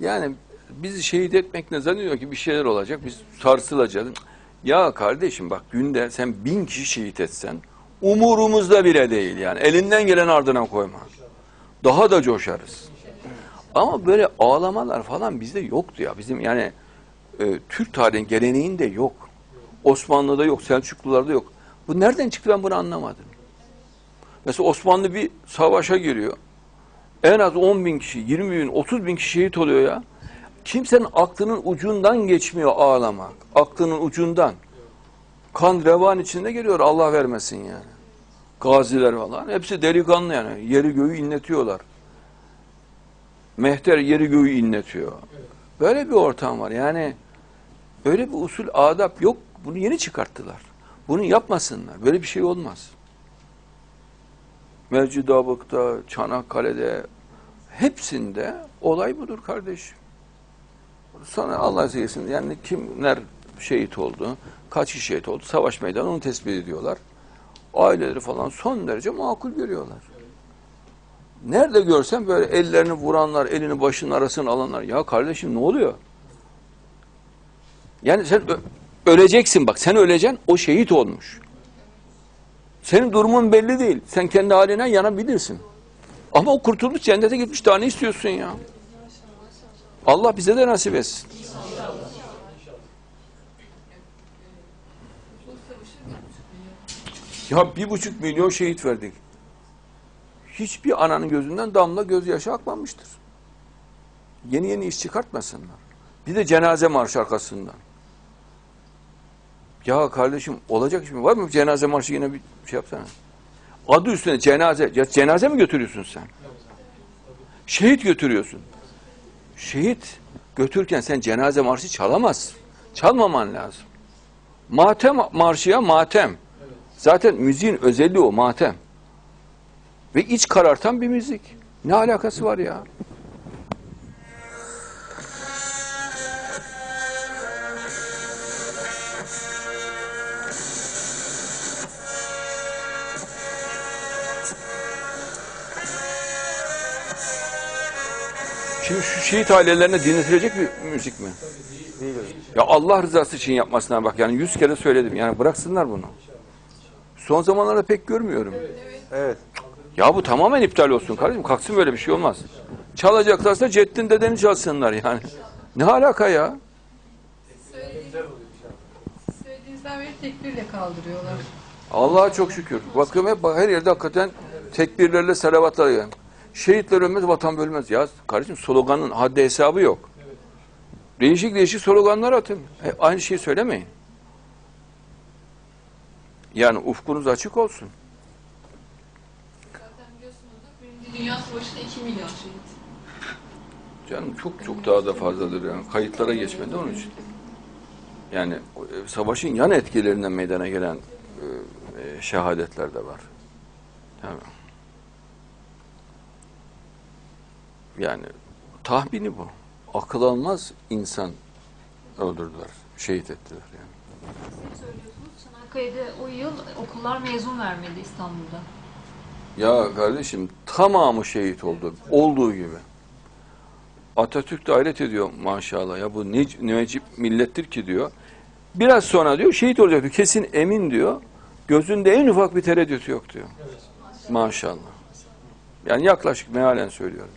Yani bizi şehit etmek ne zannediyor ki bir şeyler olacak, biz sarsılacağız. Ya kardeşim bak günde sen bin kişi şehit etsen umurumuzda bile değil yani. Elinden gelen ardına koyma. Daha da coşarız. Ama böyle ağlamalar falan bizde yoktu ya. Bizim yani e, Türk tarihin geleneğinde yok. Osmanlı'da yok, Selçuklularda yok. Bu nereden çıktı ben bunu anlamadım. Mesela Osmanlı bir savaşa giriyor. En az 10 bin kişi, 20 bin, 30 bin kişi şehit oluyor ya. Kimsenin aklının ucundan geçmiyor ağlamak. Aklının ucundan. Kan revan içinde geliyor Allah vermesin yani. Gaziler falan. Hepsi delikanlı yani. Yeri göğü inletiyorlar. Mehter yeri göğü inletiyor. Böyle bir ortam var. Yani öyle bir usul adap yok. Bunu yeni çıkarttılar. Bunu yapmasınlar. Böyle bir şey olmaz. Mercidabık'ta, Çanakkale'de hepsinde olay budur kardeşim. Sonra Allah sevgilsin yani kimler şehit oldu, kaç kişi şehit oldu, savaş meydanı onu tespit ediyorlar. Aileleri falan son derece makul görüyorlar. Nerede görsem böyle ellerini vuranlar, elini başının arasına alanlar. Ya kardeşim ne oluyor? Yani sen öleceksin bak sen öleceksin o şehit olmuş. Senin durumun belli değil. Sen kendi haline yanabilirsin. Ama o kurtulmuş cennete gitmiş daha ne istiyorsun ya? Allah bize de nasip etsin. Ya bir buçuk milyon şehit verdik. Hiçbir ananın gözünden damla gözyaşı akmamıştır. Yeni yeni iş çıkartmasınlar. Bir de cenaze marşı arkasından. Ya kardeşim olacak mi? Var mı cenaze marşı yine bir şey yapsana. Adı üstüne cenaze. Ya cenaze mi götürüyorsun sen? Şehit götürüyorsun. Şehit götürürken sen cenaze marşı çalamazsın. Çalmaman lazım. Matem marşı ya matem. Zaten müziğin özelliği o matem. Ve iç karartan bir müzik. Ne alakası var ya? Şimdi şu şehit ailelerine dinletilecek bir müzik mi? Ya Allah rızası için yapmasına bak yani yüz kere söyledim yani bıraksınlar bunu. Son zamanlarda pek görmüyorum. Evet. Ya bu tamamen iptal olsun kardeşim. Kalksın böyle bir şey olmaz. Çalacaklarsa Ceddin dedeni çalsınlar yani. Ne alaka ya? Söylediğinizden beri tekbirle kaldırıyorlar. Allah'a çok şükür. Bakıyorum hep her yerde hakikaten tekbirlerle salavatlar yani. Şehitler ölmez, vatan bölmez. Ya kardeşim sloganın haddi hesabı yok. Değişik değişik sloganlar atın. E, aynı şeyi söylemeyin. Yani ufkunuz açık olsun. Zaten biliyorsunuzdur Birinci Dünya Savaşı'nda 2 milyon şehit. Canım çok çok daha da fazladır yani. Kayıtlara geçmedi onun için. Yani e, savaşın yan etkilerinden meydana gelen e, e, şehadetler de var. Tabii. Yani tahmini bu. Akıl almaz insan öldürdüler, şehit ettiler yani. Siz söylüyorsunuz Çanakkale'de o yıl okullar mezun vermedi İstanbul'da. Ya kardeşim tamamı şehit oldu. Olduğu gibi. Atatürk de hayret ediyor maşallah. Ya bu ne, necip millettir ki diyor. Biraz sonra diyor şehit olacak diyor. Kesin emin diyor. Gözünde en ufak bir tereddüt yok diyor. Maşallah. Yani yaklaşık mealen söylüyorum.